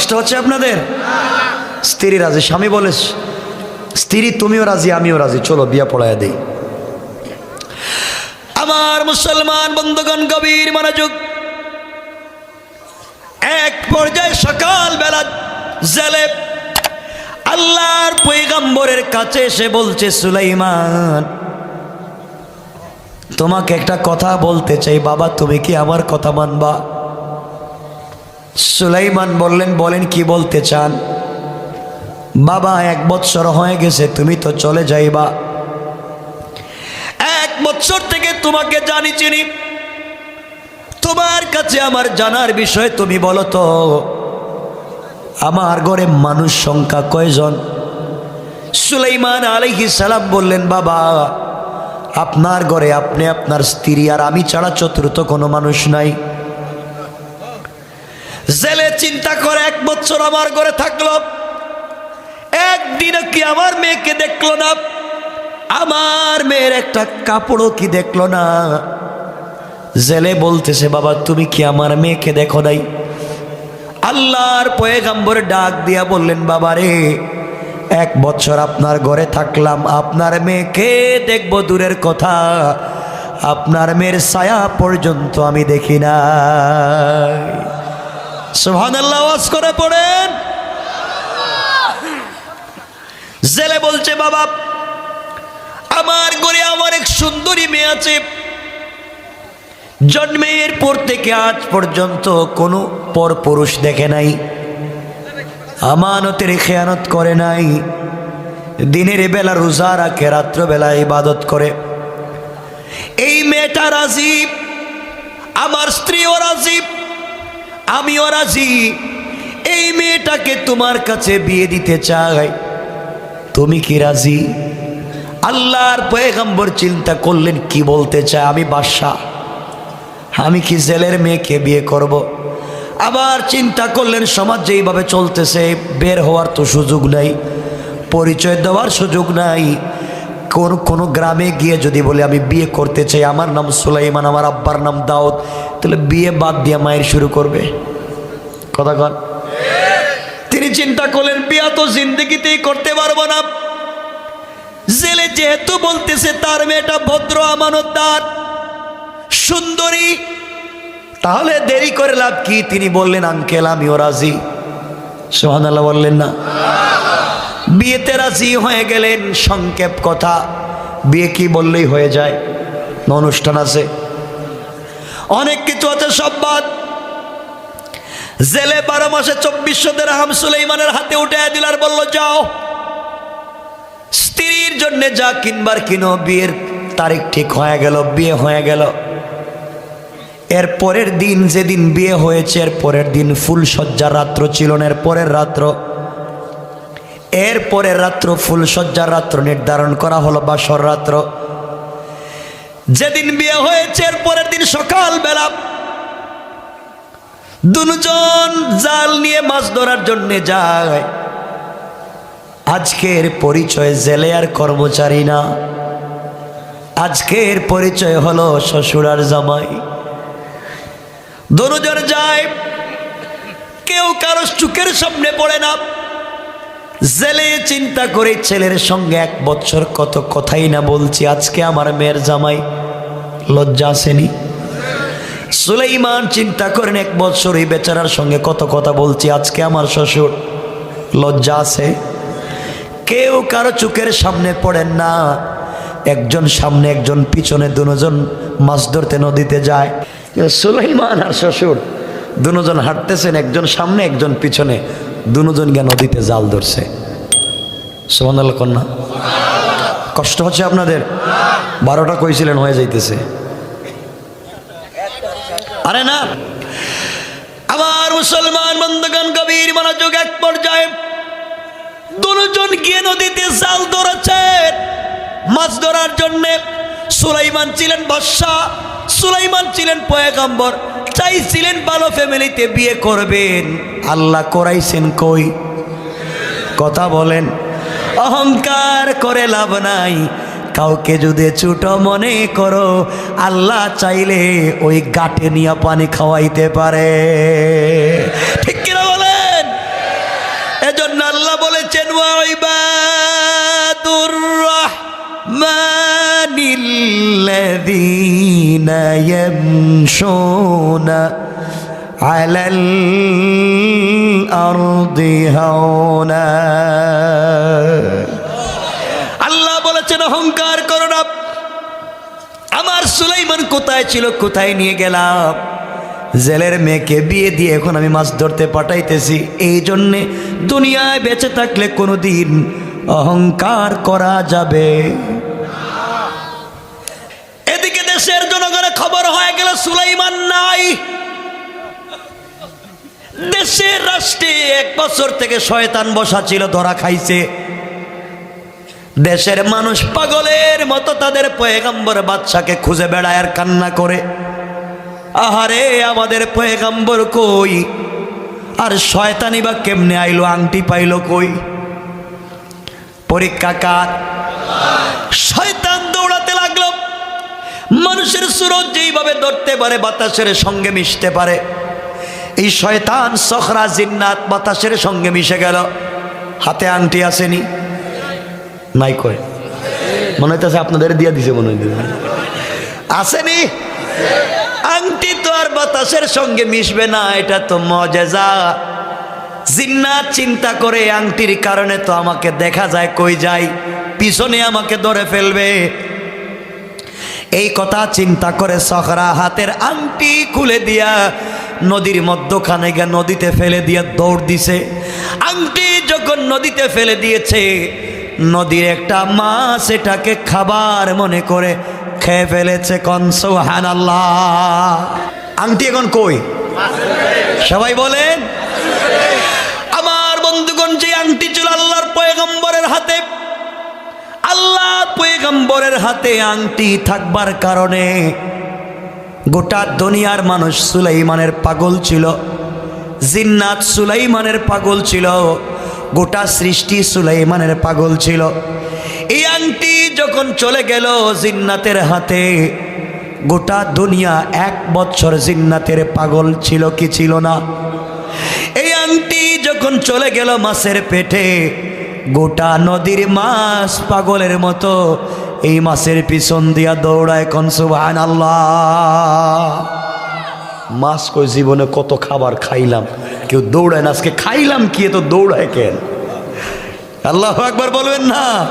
কষ্ট হচ্ছে আপনাদের? স্ত্রী রাজি, স্বামী বলে, স্ত্রী তুমিও রাজি, আমিও রাজি, চলো বিয়া পড়ায় দেই। আমার মুসলমান বন্ধুগণ, গভীর মনোযোগ। এক পর্যায়ে সকাল বেলা জেলে আল্লাহর পৈগম্বরের কাছে এসে বলছে, সুলাইমান, তোমাকে একটা কথা বলতে চাই। বাবা, তুমি কি আমার কথা মানবা? সুলাইমান বললেন, বলেন, কি বলতে চান? বাবা, এক বৎসর হয়ে গেছে, তুমি তো চলে যাইবা। এক বছর থেকে তোমাকে জানি, চিনি। তোমার কাছে আমার জানার বিষয় তুমি বলো তো। আমার ঘরে মানুষ সংখ্যা কয়জন? সুলাইমান আলাইহি সালাম বললেন, বাবা, আপনার ঘরে আপনি, আপনার স্ত্রী আর আমি ছাড়া চতুর্থ কোনো মানুষ নাই। জেলে চিন্তা করে এক বছর আমার ঘরে থাকল। একদিনও কি আমার মেয়েকে দেখল না? আমার মেয়ের একটা কাপড়ও কি দেখল না? জেলে বলতেছে, বাবা, তুমি কি আমার মেয়েকে দেখো নাই? আল্লাহর পয়গাম্বর ডাক দিয়া বললেন, বাবা রে, এক বছর আপনার ঘরে থাকলাম, আপনার মেয়েকে দেখব দূরের কথা। আপনার মেয়ের ছায়া পর্যন্ত আমি দেখি না সোহান করে পড়েন। জেলে বলছে, বাবা, আমার ঘরে আমার এক সুন্দরী মেয়ে আছে। জন্মের পর থেকে আজ পর্যন্ত কোনো পর পুরুষ দেখে নাই। আমানতের খেয়ানত করে নাই। দিনের বেলা রোজা রাখে রাত্রবেলা ইবাদত করে। এই মেয়েটা রাজি আমার স্ত্রীও রাজি আমিও রাজি। এই মেয়েটাকে তোমার কাছে বিয়ে দিতে চাই। তুমি কি রাজি? আল্লাহর পয়গম্বর চিন্তা করলেন, কি বলতে চায়? আমি বাদশাহ। আমি কি জেলের মেয়েকে বিয়ে করব। আবার চিন্তা করলেন, সমাজ যেইভাবে চলতেছে, বের হওয়ার তো সুযোগ নাই, পরিচয় দেওয়ার সুযোগ নাই কোন, কোনো গ্রামে গিয়ে যদি বলে, আমি বিয়ে করতে চাই, আমার নাম সুলাইমান, আমার আব্বার নাম দাউদ, তাহলে বিয়ে বাদ দিয়ে মায়ের শুরু করবে। কথা কন। তিনি চিন্তা করলেন, বিয়া তো জিন্দগিতেই করতে পারব না। জেলে যেহেতু বলতেছে, তার মেয়েটা ভদ্র আমানতদার, সুন্দরী। তাহলে দেরি করে লাভ কি? তিনি বললেন, আঙ্কেল, আমিও রাজি। সোহান আল্লাহ বললেন, না। বিয়েতে রাজি হয়ে গেলেন, সংক্ষেপ কথা। বিয়ে কি বললেই হয়ে যায়? অনুষ্ঠান আছে। অনেক কিছু আছে, সব বাদ। জেলে বারো মাসে চব্বিশশো হাম সুলেইমানের হাতে উঠে দিল আর বলল, যাও। স্ত্রীর জন্য যা কিনবার কিনো, বিয়ের তারিখ ঠিক হয়ে গেল, বিয়ে হয়ে গেল। এর পরের দিন যেদিন বিয়ে হয়েছে, এর পরের দিন ফুল সজ্জার রাত্র ছিল এর পরের রাত্র এর পরের রাত্র ফুল সজ্জার রাত্র নির্ধারণ করা হলো বাসর রাত্র। যেদিন বিয়ে হয়েছে এর পরের দিন সকাল বেলা দুজন জাল নিয়ে মাছ ধরার জন্য যায়। আজকের পরিচয় জেলে আর কর্মচারী না। আজকের পরিচয় হলো শ্বশুর আর জামাই। দুজন যায়, কেউ কারও চুকের সামনে পড়ে না। জেলে চিন্তা করে ছেলের সঙ্গে এক বছর কত কথাই না বলছি। আজকে আমার মেয়ের জামাই লজ্জা আসেনি। সুলাইমান চিন্তা করেন, এক বছর এই বেচারার সঙ্গে কত কথা বলছি। আজকে আমার শ্বশুর লজ্জা আছে। কেউ কারও চোখের সামনে পড়েন না। একজন সামনে, একজন পিছনে, দুজন মাছ ধরতে নদীতে যায়। সুলাইমান আর শ্বশুর দুজন হাঁটতেছেন, একজন সামনে, একজন পিছনে। দুজন গিয়ে নদীতে জাল ধরছে। সোমানাল কন্যা। কষ্ট হচ্ছে আপনাদের? বারোটা কইছিলেন, হয়ে যাইতেছে। আরে না, আমার মুসলমান বন্ধুগণ কবির মনোযোগ এক পর্যায়ে। দুজন গিয়ে নদীতে জাল ধরেছেন মাছ ধরার জন্য সুলাইমান ছিলেন বর্ষা, সুলাইমান ছিলেন পয়গাম্বর। চাইছিলেন ভালো ফ্যামিলিতে বিয়ে করবেন। আল্লাহ করাইছেন কই? কথা বলেন। অহংকার করে লাভ নাই। কাউকে যদি ছোট মনে করো, আল্লাহ চাইলে ওই গাঠে নিয়ে পানি খাওয়াইতে পারে। ঠিক কিনা বলেন? এজন্য আল্লাহ বলেছেন ওয়াইবাদুর রহমানিল্লাযীনা ইয়ামশুনা আলাল আরদি হাওনা। আল্লাহ বলেছেন, অহংকার করো না। আমার সুলাইমান কোথায় ছিল, কোথায় নিয়ে গেলাম? জেলের মেয়েকে বিয়ে দিয়ে এখন আমি মাছ ধরতে পাঠাইতেছি। এই জন্যে দুনিয়ায় বেঁচে থাকলে কোনোদিন অহংকার করা যাবে। এদিকে দেশের জনগণের খবর হয়ে গেল, সুলাইমান নাই। দেশের রাষ্ট্রে এক বছর থেকে শয়তান বসা ছিল, ধরা খাইছে। দেশের মানুষ পাগলের মতো তাদের পয়গাম্বর বাচ্চাকে খুঁজে বেড়ায় আর কান্না করে। আহারে, আমাদের পয়গাম্বর কই? আর শয়তানি বা কেমনে আইলো, আংটি পাইলো কই? পরীক্ষা কার শয়তান দৌড়াতে লাগল। মানুষের সুরত যেইভাবে ধরতে পারে, বাতাসের সঙ্গে মিশতে পারে। এই শয়তান, সখরা, জিন্নাত বাতাসের সঙ্গে মিশে গেল। হাতে আংটি আসেনি। নাই কয়। মনে হইতেছে আপনাদের দিয়ে দিছে মনে হইতেছে। আসেনি? আংটি তো আর বাতাসের সঙ্গে মিশবে না, এটা তো মজেজা। জিন্নাত চিন্তা করে আংটির কারণে তো আমাকে দেখা যায় কই যাই পিছনে আমাকে ধরে ফেলবে। এই কথা চিন্তা করে সখরা হাতের আংটি খুলে দিয়া নদীর মধ্যখানে গিয়ে নদীতে ফেলে দিয়ে দৌড় দিছে। আংটি যখন নদীতে ফেলে দিয়েছে, নদীর একটা মাছ এটাকে খাবার মনে করে খেয়ে ফেলেছে কনসৌহান আল্লাহ আংটি এখন কই? সবাই বলেন আমার বন্ধুগণ যে আংটি ছিল আল্লাহর পয়গম্বরের হাতে। আল্লাহ পয়গম্বরের হাতে আংটি থাকবার কারণে গোটা দুনিয়ার মানুষ সুলাইমানের পাগল ছিল, জিন্নাত সুলাইমানের পাগল ছিল, গোটা সৃষ্টি সুলাইমানের পাগল ছিল। এই আংটি যখন চলে গেল জিন্নাতের হাতে, গোটা দুনিয়া এক বছর জিন্নাতের পাগল ছিল কি ছিল না? এই আংটি যখন চলে গেল মাছের পেটে গোটা নদীর মাছ পাগলের মতো এই মাছের পিছন দিয়া দৌড়ায় কোন সুবাহান আল্লাহ মাছ কই জীবনে কত খাবার খাইলাম? কেউ দৌড়ায় না, আজকে খাইলাম কি তো দৌড়ায় কেন? আল্লাহ একবার বলবেন না।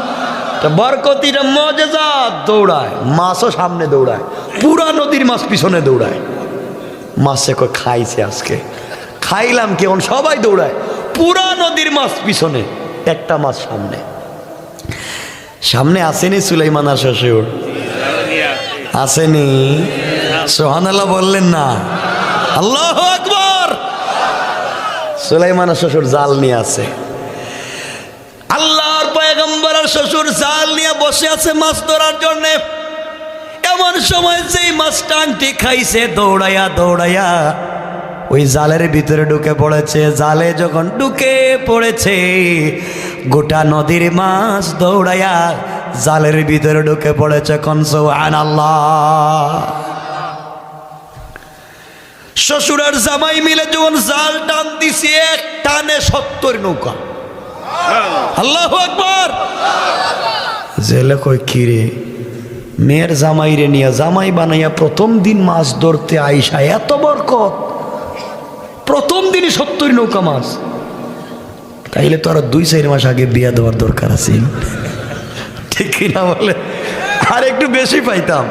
বরকতিটা মজেজা, দৌড়ায়। মাছও সামনে দৌড়ায়, পুরা নদীর মাছ পিছনে দৌড়ায়। মাছে কই খাইছে আজকে। খাইলাম কেমন সবাই দৌড়ায়। পুরা নদীর মাছ পিছনে। একটা মাছ সামনে। সামনে আসেনি সুলাইমানা শ্বশুর আসেনি। সোহানাল্লাহ বললেন না। আল্লাহ আকবর! সুলাইমানা শ্বশুর জাল নিয়ে আছে। আল্লাহর পয়গম্বর শ্বশুর জাল নিয়ে বসে আছে মাছ ধরার জন্য। এমন সময় যেই মাছটা আংটি খাইছে দৌড়াইয়া দৌড়াইয়া ওই জালের ভিতরে ঢুকে পড়েছে। জালে যখন ঢুকে পড়েছে, গোটা নদীর মাছ দৌড়াইয়া জালের ভিতরে ঢুকে পড়েছে। কনসৌহান আল্লাহ শ্বশুর আর জামাই মিলে যখন জাল টান দিছে, এক টানে সত্তর নৌকা। আল্লাহ আকবর। জেলে কই কিরে মেয়ের জামাই রে নিয়ে জামাই বানাইয়া প্রথম দিন মাছ ধরতে আইসা, এত বরকত। প্রথম দিনই সত্তর নৌকা মাছ। তাইলে তো আরও দুই চার মাস আগে বিয়া দেওয়ার দরকার আছে। ঠিক কিনা বলে? আর একটু বেশি পাইতাম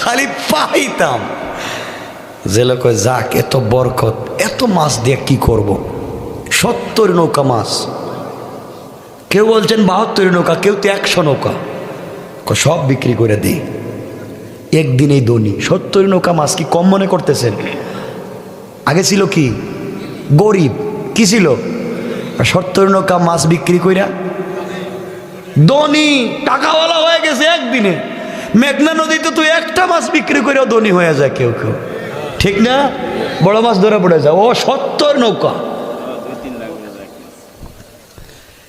খালি পাইতাম। জেলে কয় যাক এত বরকত এত মাছ দিয়ে কি করব। সত্তর নৌকা মাছ। কেউ বলছেন বাহাত্তর নৌকা কেউ তো একশো নৌকা। সব বিক্রি করে দিই। একদিনেই দনি সত্তর নৌকা মাছ কি কম মনে করতেছেন? আগে ছিল কি? গরিব, কি ছিল? সত্তর নৌকা মাছ বিক্রি কইরা ধনী, টাকাওয়ালা হয়ে গেছে একদিনে। মেঘনা নদীতে তুই একটা মাছ বিক্রি করেও ধনী হয়ে যায় কেউ কেউ। ঠিক না? বড় মাছ ধরে পড়ে যায়। ও সত্তর নৌকা।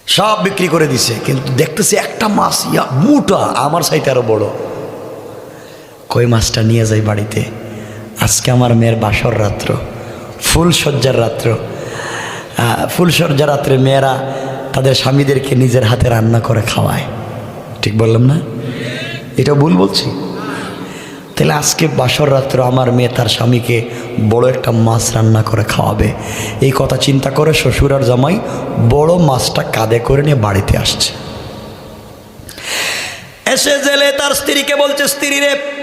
সব বিক্রি করে দিছে, কিন্তু দেখতেছি একটা মাছ, ইয়া, মোটা, আমার সাইতে আরও বড়। কই মাছটা নিয়ে যাই বাড়িতে? আজকে আমার মেয়ের বাসর রাত্র। ফুল সজ্জার রাত্র। আহ, ফুল সজ্জার রাত্রে মেয়েরা তাদের স্বামীদেরকে নিজের হাতে রান্না করে খাওয়ায়। ঠিক বললাম না? এটা ভুল বলছি? তাহলে আজকে বাসর রাত্র আমার মেয়ে তার স্বামীকে বড় একটা মাছ রান্না করে খাওয়াবে। এই কথা চিন্তা করে শ্বশুর আর জামাই বড় মাছটা কাঁধে করে নিয়ে বাড়িতে আসছে। এসে জেলে তার স্ত্রীকে বলছে স্ত্রী রে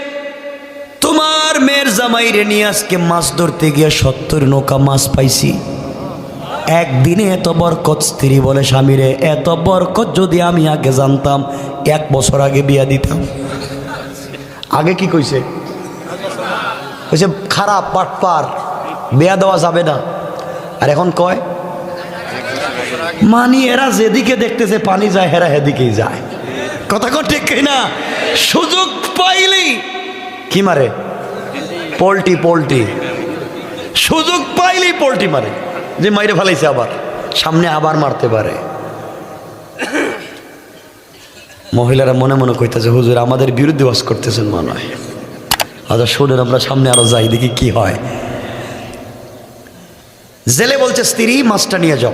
তোমার মেয়ের জামাই রে নিয়ে আজকে মাছ ধরতে গিয়ে সত্তর নৌকা মাছ পাইছি। একদিনে এত বরকত, স্ত্রী বলে, স্বামীরে, এত বরকত যদি আমি আগে জানতাম, এক বছর আগে বিয়া দিতাম। আগে কি কইছে? কইছে, খারাপ পাটপার বিয়া দেওয়া যাবে না। আর এখন কয়, মানি, এরা যেদিকে দেখতেছে, পানি যায়, হেরা হেদিকেই যায়। কথা ঠিক না সুযোগ পাইলেই কি মারে? পোল্টি পোল্টি। সুযোগ পাইলেই পোল্টি মারে। যে মাইরে ফেলাইছে আবার। সামনে আবার মারতে পারে। মহিলারা মনে মনে কইতেছে, হুজুর, আমাদের বিরুদ্ধে বাস করতেছেন মনে হয়। আচ্ছা শুনেন, আমরা সামনে আরও যাই, দেখি কি হয়। জেলে বলছে, স্ত্রী, মাছটা নিয়ে যাও।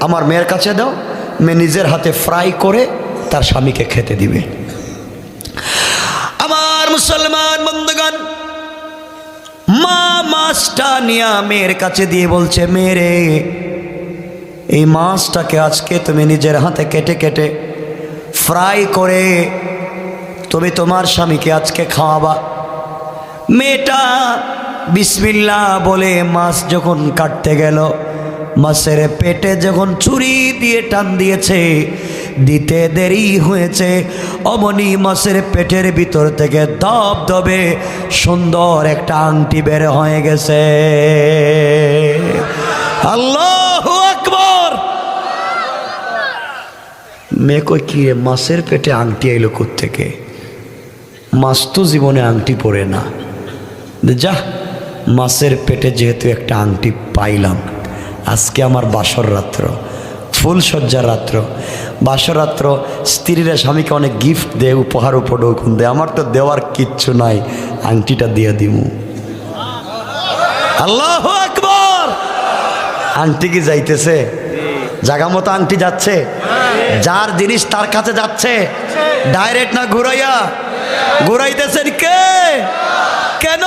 আমার মেয়ের কাছে দাও। মেয়ে নিজের হাতে ফ্রাই করে তার স্বামীকে খেতে দিবে। আমার মুসলমান মাছটা নিয়ে মেয়ের কাছে দিয়ে বলছে মেরে এই মাছটাকে আজকে তুমি নিজের হাতে কেটে কেটে ফ্রাই করে তুমি তোমার স্বামীকে আজকে খাওয়াবা। মেয়েটা বিসমিল্লা বলে মাছ যখন কাটতে গেল, মাছের পেটে যখন ছুরি দিয়ে টান দিয়েছে দিতে দেরি হয়েছে। অমনি মাছের পেটের ভিতর থেকে দব দবে সুন্দর একটা আংটি বের হয়ে গেছে। আল্লাহ আকবর! মেয়ে কই কি মাছের পেটে আংটি আইলো থেকে মাছ তো জীবনে আংটি পরে না। যা, মাছের পেটে যেহেতু একটা আংটি পাইলাম, আজকে আমার বাসর রাত্র। ফুলসজ্জার রাত্র। বাসর রাত্র স্ত্রীরা স্বামীকে অনেক গিফট দেয়, উপহার উপঢৌকন দেয়। আমার তো দেওয়ার কিচ্ছু নাই, আংটিটা দিয়ে দিমু। আল্লাহ আকবর! আংটি কি যাইতেছে? জাগা মতো আংটি যাচ্ছে? যার জিনিস তার কাছে যাচ্ছে? ডাইরেক্ট না ঘুরাইয়া? ঘুরাইতেছেন কে? কেন?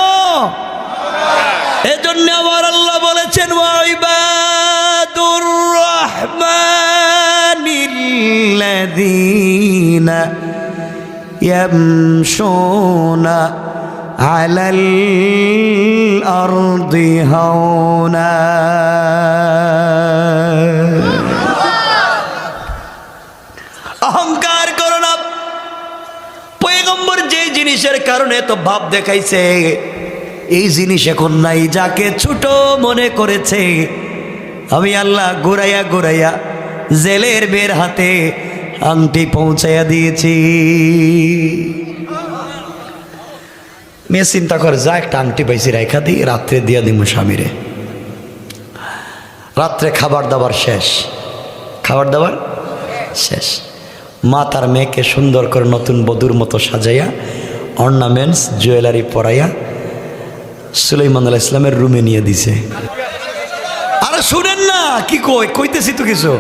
এজন্য আমার আল্লাহ বলেছেন ওয়াইবাদুর রহমানিল্লাযীনা ইয়ামশুনা আলাল আরদি হাওনা অহংকার করো না। পয়গম্বর যে জিনিসের কারণে তো ভাব দেখাইছে, এই জিনিস এখন নাই, যাকে ছোট মনে করেছে আমি আল্লাহ ঘুরাইয়া ঘুরাইয়া জেলের বের হাতে আংটি পৌঁছাইয়া দিয়েছি। মেয়ে চিন্তা করে, যা একটা আংটি পাইছি রেখা দিই রাত্রে দিয়া দিমু স্বামীরে। রাত্রে খাবার দাবার শেষ। খাবার দাবার শেষ। মা তার মেয়েকে সুন্দর করে নতুন বধুর মতো সাজাইয়া অর্নামেন্টস জুয়েলারি পরাইয়া সুলাইমান আলাহ ইসলামের রুমে নিয়ে দিছে। আরে শুনেন না কি কই কইতেছি তো কিছু।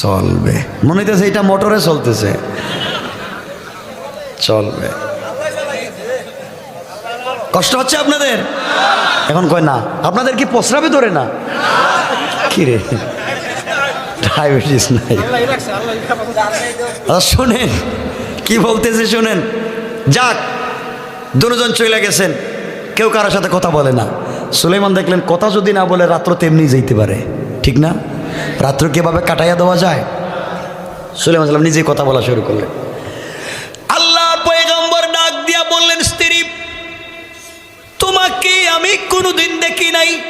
চলবে। মনে হইতেছে এটা মোটরে চলতেছে। চলবে। কষ্ট হচ্ছে আপনাদের? এখন কয় না আপনাদের কি প্রস্রাবে ধরে না? কি রে? ডায়াবেটিস নাই। আচ্ছা, শোনেন কি বলতেছে শোনেন? যাক দুজন চলে গেছেন কেউ কারোর সাথে কথা বলে না। সুলেমান দেখলেন, কথা যদি না বলে রাত্র তেমনি যেতে পারে। ঠিক না? রাত্র কীভাবে কাটাইয়া দেওয়া যায়? সুলেমান সাল্লাম নিজেই কথা বলা শুরু করলেন। আল্লাহ পয়গম্বর ডাক দিয়া বললেন, স্ত্রী, তোমাকে আমি কোনোদিন দেখি নাই।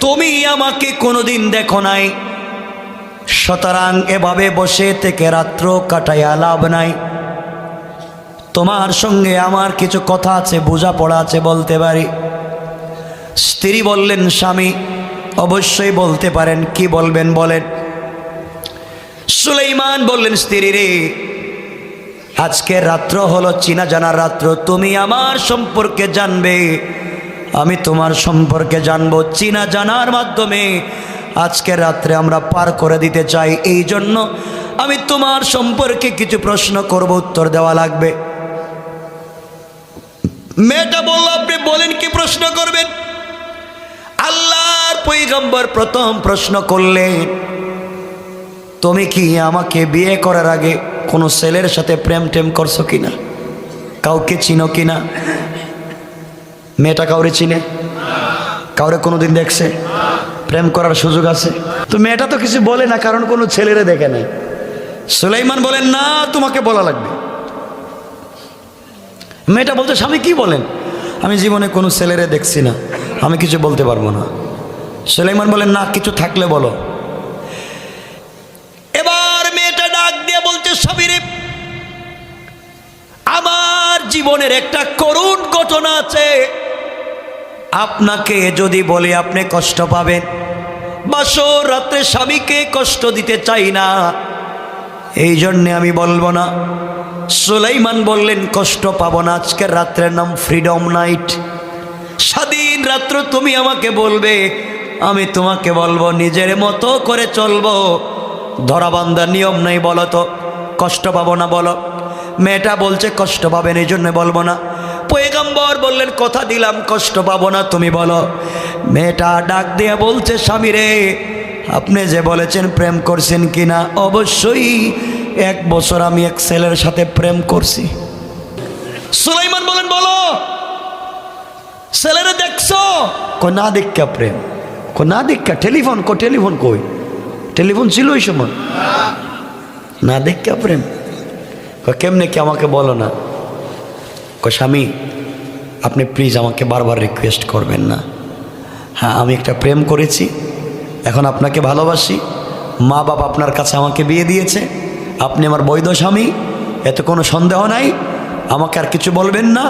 তুমি আমাকে কোনোদিন দেখো নাই। সুতরাং এভাবে বসে থেকে রাত্র কাটাইয়া লাভ নাই। তোমার সঙ্গে আমার কিছু কথা আছে, বোঝাপড়া আছে বলতে পারি। স্ত্রী বললেন, স্বামী, অবশ্যই বলতে পারেন, কি বলবেন বলেন? সুলেইমান বললেন, স্ত্রী রে আজকের রাত্র হলো চিনা জানার রাত্র, তুমি আমার সম্পর্কে জানবে। আমি তোমার সম্পর্কে জানব চিনা জানার মাধ্যমে। আজকের রাত্রে আমরা পার করে দিতে চাই, এই জন্য আমি তোমার সম্পর্কে কিছু প্রশ্ন করব, উত্তর দেওয়া লাগবে। মেয়েটা বলল, আপনি বলেন কি প্রশ্ন করবেন? পৈগম্বর প্রথম প্রশ্ন করলেন, তুমি কি আমাকে বিয়ে করার আগে কোনো ছেলের সাথে প্রেম টেম করছ কিনা? কাউকে চিনো কিনা? মেয়েটা কাউরে চিনে? কাউরে কোনো দিন দেখছে? প্রেম করার সুযোগ আছে? তো মেয়েটা তো কিছু বলে না, কারণ কোনো ছেলেরে দেখে নাই। সুলাইমান বলেন, না, তোমাকে বলা লাগবে। মেয়েটা বলতে স্বামী, কি বলেন? আমি জীবনে কোনো ছেলেরে দেখছি না, আমি কিছু বলতে পারব না। সুলাইমান বলেন, না, কিছু থাকলে বলো। এবার মেয়েটা ডাক দিয়ে বলছে স্বামীরে আমার জীবনের একটা করুণ ঘটনা আছে। আপনাকে যদি বলে, আপনি কষ্ট পাবেন। বাসর রাত্রে স্বামীকে কষ্ট দিতে চাই না। এই জন্যে আমি বলব না। সুলাইমান বললেন, কষ্ট পাবো না, আজকের রাত্রের নাম ফ্রিডম নাইট স্বাধীন রাত্র তুমি আমাকে বলবে আমি তোমাকে বলব, নিজের মতো করে চলবো। ধরাবান্ধার নিয়ম নেই বলো তো, কষ্ট পাবো না বলো। মেয়েটা বলছে, কষ্ট পাবেন এই জন্য বলব না। পয়গাম্বর বললেন, কথা দিলাম, কষ্ট পাবো না, তুমি বলো। মেয়েটা ডাক দিয়ে বলছে, স্বামী রে, আপনি যে বলেছেন প্রেম করছেন কিনা, অবশ্যই এক বছর আমি এক ছেলের সাথে প্রেম করছি। সুলাইমান বলেন, বলো, ছেলেরা দেখছ? কো না দেখা প্রেম। কো না দেখা, টেলিফোন কো, টেলিফোন কই? টেলিফোন ছিল ওই সময়। না দেখা প্রেম কেমনে কি আমাকে বলো না? কো, স্বামী, আপনি প্লিজ আমাকে বারবার রিকোয়েস্ট করবেন না। হ্যাঁ আমি একটা প্রেম করেছি, এখন আপনাকে ভালোবাসি। মা বাবা আপনার কাছে আমাকে বিয়ে দিয়েছে। আপনি আমার বৈধ স্বামী, এতে কোনো সন্দেহ নাই। আমাকে আর কিছু বলবেন না।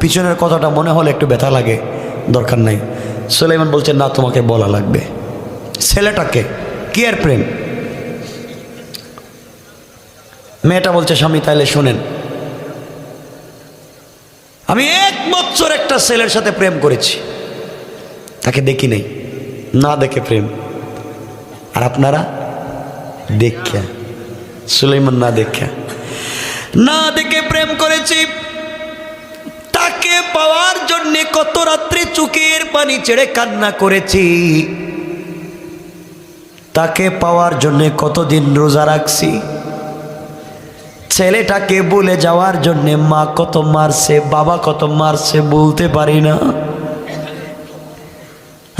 পিছনের কথাটা মনে হলে একটু ব্যথা লাগে। দরকার নাই। সুলাইমান বলছে, না, তোমাকে বলা লাগবে। ছেলেটাকে, কি আর প্রেম? মেয়েটা বলছে, স্বামী, তাইলে শোনেন, আমি এক বছর একটা ছেলের সাথে প্রেম করেছি। তাকে দেখি নাই, না দেখে প্রেম। আর আপনারা দেখা সুলাইমান না দেখা না দেখে প্রেম করেছি। তাকে পাওয়ার জন্য কত রাত্রে চুকের পানি ছেড়ে কান্না করেছি। তাকে পাওয়ার জন্য কতদিন রোজা রাখছি। ছেলেটাকে বলে যাওয়ার জন্যে মা কত মারছে, বাবা কত মারছে বলতে পারি না।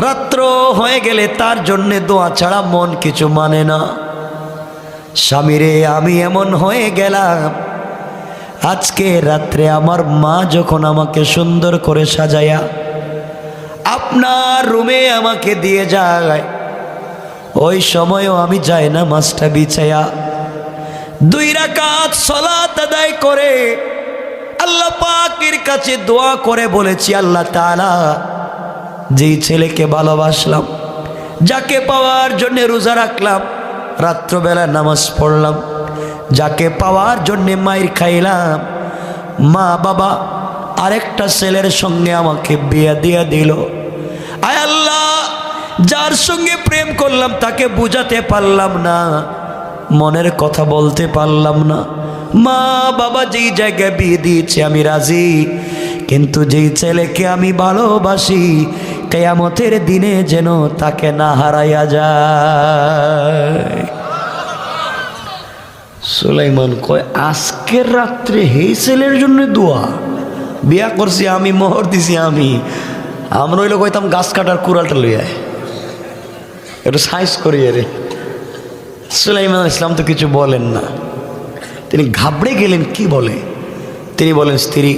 রাত্র হয়ে গেলে তার জন্যে দোয়া ছাড়া মন কিছু মানে না। স্বামীরে, আমি এমন হয়ে গেলাম আজকে রাত্রে আমার মা যখন আমাকে সুন্দর করে সাজায়া আপনার রুমে আমাকে দিয়ে যায়, ওই সময়ও আমি যাই না মাছটা বিছায়া দুই রাকাত সলাত আদায় করে আল্লাহ পাকের কাছে দোয়া করে বলেছি, আল্লাহ তাআলা, যেই ছেলেকে ভালোবাসলাম, যাকে পাওয়ার জন্যে রোজা রাখলাম, রাত্রবেলা নামাজ পড়লাম যাকে পাওয়ার জন্যে মায়ের খাইলাম, মা বাবা আরেকটা ছেলের সঙ্গে আমাকে বিয়ে দিয়ে দিল। আয় আল্লাহ, যার সঙ্গে প্রেম করলাম তাকে বুঝাতে পারলাম না, মনের কথা বলতে পারলাম না। মা বাবা যেই জায়গায় বিয়ে দিয়েছে আমি রাজি, কিন্তু যেই ছেলেকে আমি ভালোবাসি, কেয়ামতের দিনে যেন তাকে না হারাইয়া যায়। সুলাইমান কয়, আজকের রাত্রে হেই ছেলের জন্য দোয়া। বিয়া করছি আমি, মোহর দিছি আমি। আমরা হইলে কইতাম, গাছ কাটার কুড়ালটা লইয়ায় একটু সাইজ করি রে সুলাইমান ইসলাম তো কিছু বলেন না। তিনি ঘাবড়ে গেলেন, কি বলে? তিনি বলেন, স্ত্রী,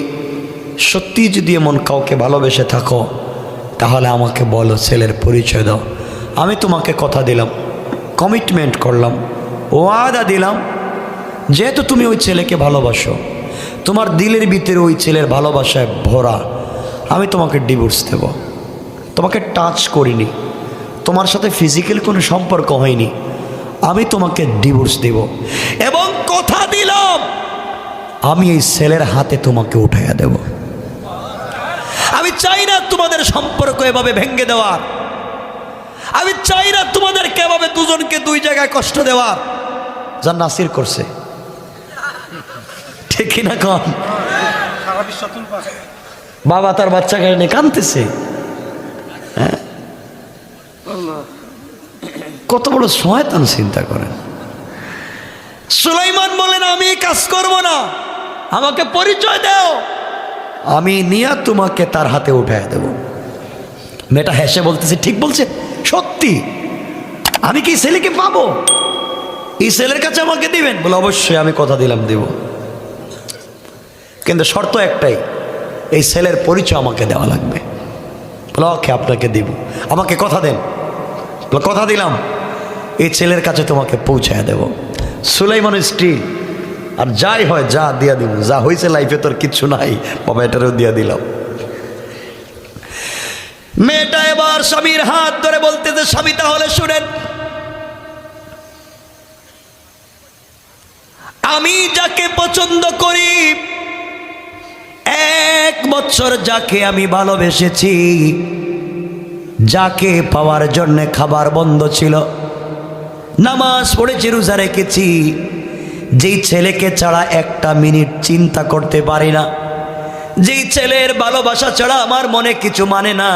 সত্যি যদি এমন কাউকে ভালোবেসে থাকো, তাহলে আমাকে বলো, ছেলের পরিচয় দাও। আমি তোমাকে কথা দিলাম, কমিটমেন্ট করলাম, ওয়াদা দিলাম যেহেতু তুমি ওই ছেলেকে ভালোবাসো, তোমার দিলের ভিতরে ওই ছেলের ভালোবাসায় ভরা, আমি তোমাকে ডিভোর্স দেব। তোমাকে টাচ করিনি। তোমার সাথে ফিজিক্যাল কোনো সম্পর্ক হয়নি। আমি তোমাকে ডিভোর্স দেব। এবং কথা দিলাম, আমি এই ছেলের হাতে তোমাকে উঠাইয়া দেব। আমি চাই না তোমাদের সম্পর্ক এভাবে ভেঙে দেওয়ার। আমি চাই না তোমাদের কেভাবে দুজনকে দুই জায়গায় কষ্ট দেওয়ার। যা নাসির করছে। ঠিক না কন? বাবা তার বাচ্চাকে নিয়ে কানতেছে হ্যাঁ? কত বড় শয়তান চিন্তা করেন। সুলাইমান বলেন আমি কাজ করব না। আমাকে পরিচয় দাও। আমি নিয়ে তোমাকে তার হাতে উঠায় দেব। মেয়েটা হেসে বলতেছে ঠিক বলছে সত্যি। আমি কি ছেলেকে পাবো? এই ছেলের কাছে আমাকে দিবেন? বলে অবশ্যই আমি কথা দিলাম দেব। কিন্তু শর্ত একটাই, এই ছেলের পরিচয় আমাকে দেওয়া লাগবে। ওকে, আপনাকে দিব। আমাকে কথা দেন। কথা দিলাম। এই ছেলের কাছে তোমাকে পৌঁছায় দেব। সুলাইমানের স্ত্রী আর যাই হয়, যা দিয়া দিব। যা হয়েছে লাইফে তোর কিচ্ছু নাই। বাবা, এটারও দিয়া দিলাম। মেয়েটা এবার স্বামীর হাত ধরে বলতেছে, স্বামী, তাহলে শুনেন, আমি যাকে পছন্দ করি এক বছর যাকে আমি ভালোবেসেছি, যাকে পাওয়ার জন্য খাবার বন্ধ ছিল, নামাজ পড়েছি রোজা রেখেছি, যেই ছেলেকে ছাড়া একটা মিনিট চিন্তা করতে পারি না, যেই ছেলের ভালোবাসা ছাড়া আমার মনে কিছু মানে না।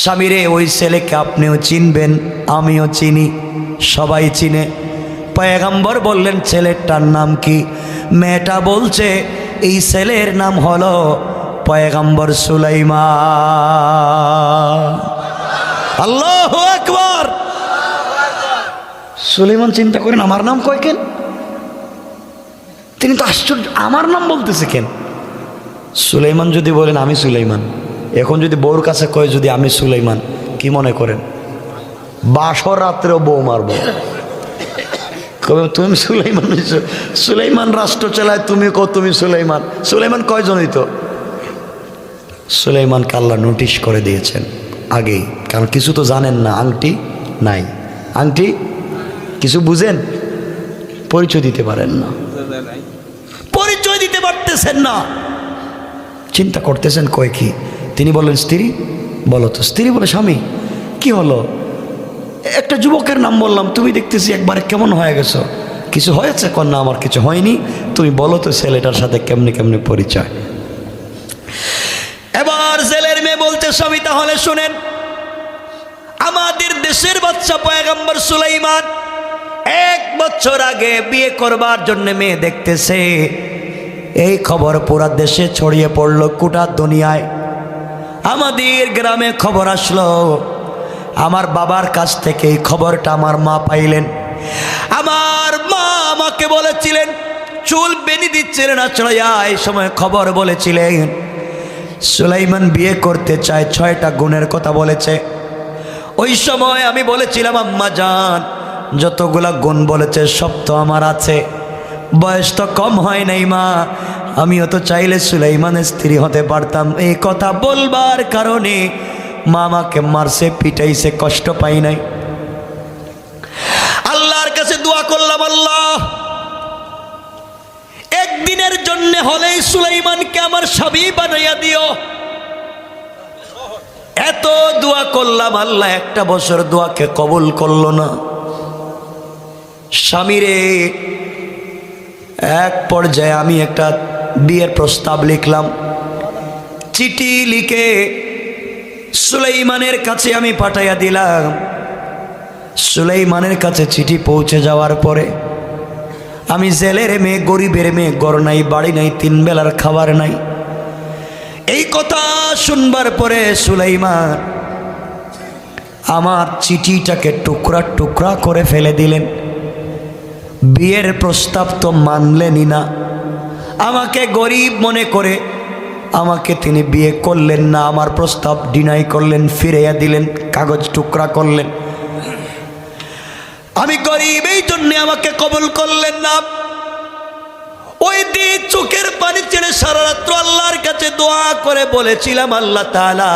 স্বামীরে, ওই ছেলেকে আপনিও চিনবেন, আমিও চিনি, সবাই চিনে। পয়গাম্বর বললেন, ছেলেটার নাম কি? মেয়েটা বলছে, এই ছেলের নাম হলো পয়গাম্বর সুলাইমা আল্লাহ একবার সুলাইমান, চিন্তা করেন, আমার নাম কয় কেন? তিনি তো আশ্চর্য, আমার নাম বলতেছে কেন? সুলাইমান যদি বলেন, আমি সুলাইমান। এখন যদি বউর কাছে কয়, যদি আমি সুলাইমান, কি মনে করেন? বাসর রাত্রেও বউ মারবো। কবে তুমি সুলাইমান। সুলাইমান রাষ্ট্র চালায় তুমি কো, তুমি সুলাইমান। সুলাইমান কয়জনই তো? সুলাইমান কাল্লা নোটিশ করে দিয়েছেন আগেই কারণ কিছু তো জানেন না, আংটি নাই। আংটি, কিছু বুঝেন? পরিচয় দিতে পারেন না। পরিচয় দিতে পারতেছেন না। চিন্তা করতেছেন কয় কি? তিনি বললেন, স্ত্রী, বলো তো। স্ত্রী বলে স্বামী। কি হলো? একটা যুবকের নাম বললাম, তুমি দেখতেছি একবারে কেমন হয়ে গেছো? কিছু হয়েছে? কন্যা আমার কিছু হয়নি। তুমি বলো তো ছেলেটার সাথে কেমনি কেমনি পরিচয়? এবার জেলের মেয়ে বলতে স্বামী তাহলে শুনেন, আমাদের দেশের বাচ্চা পয়গাম্বর সুলাইমান এক বছর আগে বিয়ে করবার জন্য মেয়ে দেখতেছে। এই খবর পুরা দেশে ছড়িয়ে পড়ল, কুটা দুনিয়ায়। আমাদের গ্রামে খবর আসলো আমার বাবার কাছ থেকে এই খবরটা আমার মা পাইলেন। আমার মা আমাকে বলেছিলেন, চুল বেনি দিচ্ছিলেন আচড়াইয়া এই সময় খবর বলেছিলেন। সুলাইমান বিয়ে করতে চায়, ছয়টা গুণের কথা বলেছে। ওই সময় আমি বলেছিলাম, আম্মা জান, যতগুলা গুণ বলেছে, সব তো আমার আছে। বয়স তো কম হয় নাই, মা। আমিও তো চাইলে সুলাইমানের স্ত্রী হতে পারতাম। এই কথা বলবার কারণে মা আমাকে মারছে, পিটাইছে, কষ্ট পাই নাই। আল্লাহর কাছে দোয়া করলাম, আল্লাহ, একদিনের জন্য হলেই সুলাইমানকে আমার স্বামী বানাইয়া দিও। এত দোয়া করলাম, আল্লাহ, একটা বছর দোয়াকে কবুল করল না। স্বামীরে এক পর্যায়ে আমি একটা বিয়ের প্রস্তাব লিখলাম। চিঠি লিখে সুলাইমানের কাছে আমি পাঠাইয়া দিলাম। সুলাইমানের কাছে চিঠি পৌঁছে যাওয়ার পরে আমি জেলের মেয়ে, গরিবের মেয়ে গড় নাই, বাড়ি নাই, তিন বেলার খাবার নাই। এই কথা শুনবার পরে সুলাইমান আমার চিঠিটাকে টুকরা টুকরা করে ফেলে দিলেন। বিয়ের প্রস্তাব তো মানলেনই না। আমাকে গরিব মনে করে আমাকে তিনি বিয়ে করলেন না, আমার প্রস্তাব ডিনাই করলেন, ফিরাইয়া দিলেন, কাগজ টুকরা করলেন। আমি গরিব, এই জন্যে আমাকে কবল করলেন না। ওই দিন চোখের পানি ছেড়ে সারা রাত্র আল্লাহর কাছে দোয়া করে বলেছিলাম, আল্লাহ তাআলা,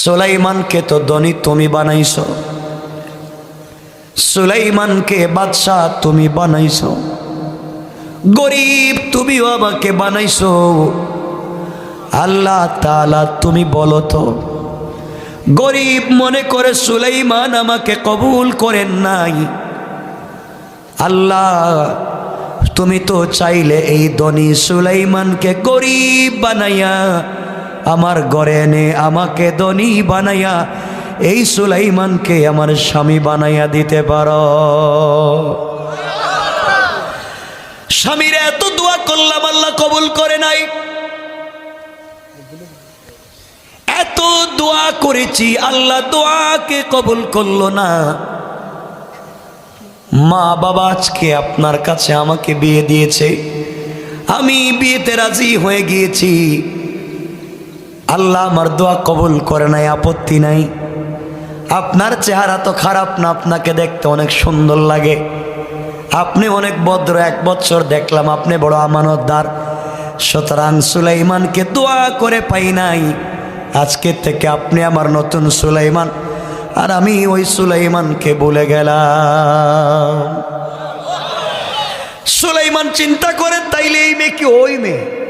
সুলাইমানকে তো ধনী তুমি বানাইছো, সুলাইমানকে বাদশাহ তুমি বানাইছো। গরিব, তুমিও আমাকে বানাইছো। আল্লাহ তালা তুমি বলো তো, গরিব মনে করে সুলাইমান আমাকে কবুল করেন নাই? আল্লাহ, তুমি তো চাইলে এই ধনী সুলাইমানকে গরিব বানাইয়া আমার ঘরে এনে আমাকে ধনী বানাইয়া এই সুলাইমানকে আমার স্বামী বানাইয়া দিতে পারো। স্বামীর এত দোয়া করলাম আল্লাহ কবুল করে নাই। এত দোয়া করেছি, আল্লাহ দোয়াকে কবুল করল না। মা বাবা আজকে আপনার কাছে আমাকে বিয়ে দিয়েছে। আমি বিয়েতে রাজি হয়ে গিয়েছি। আল্লাহ আমার দোয়া কবুল করে নাই, আপত্তি নাই। আপনার চেহারা তো খারাপ না, আপনাকে দেখতে অনেক সুন্দর লাগে। আপনি অনেক ভদ্র, এক বছর দেখলাম আপনি বড় আমানতদার। সুতরাং সুলাইমানকে দোয়া করে পাই নাই। আজকে থেকে আপনি আমার নতুন সুলাইমান। আর আমি ওই সুলাইমানকে বলে গেলাম। সুলাইমান চিন্তা করে, তাইলে এই মেয়ে কি ওই মেয়ে?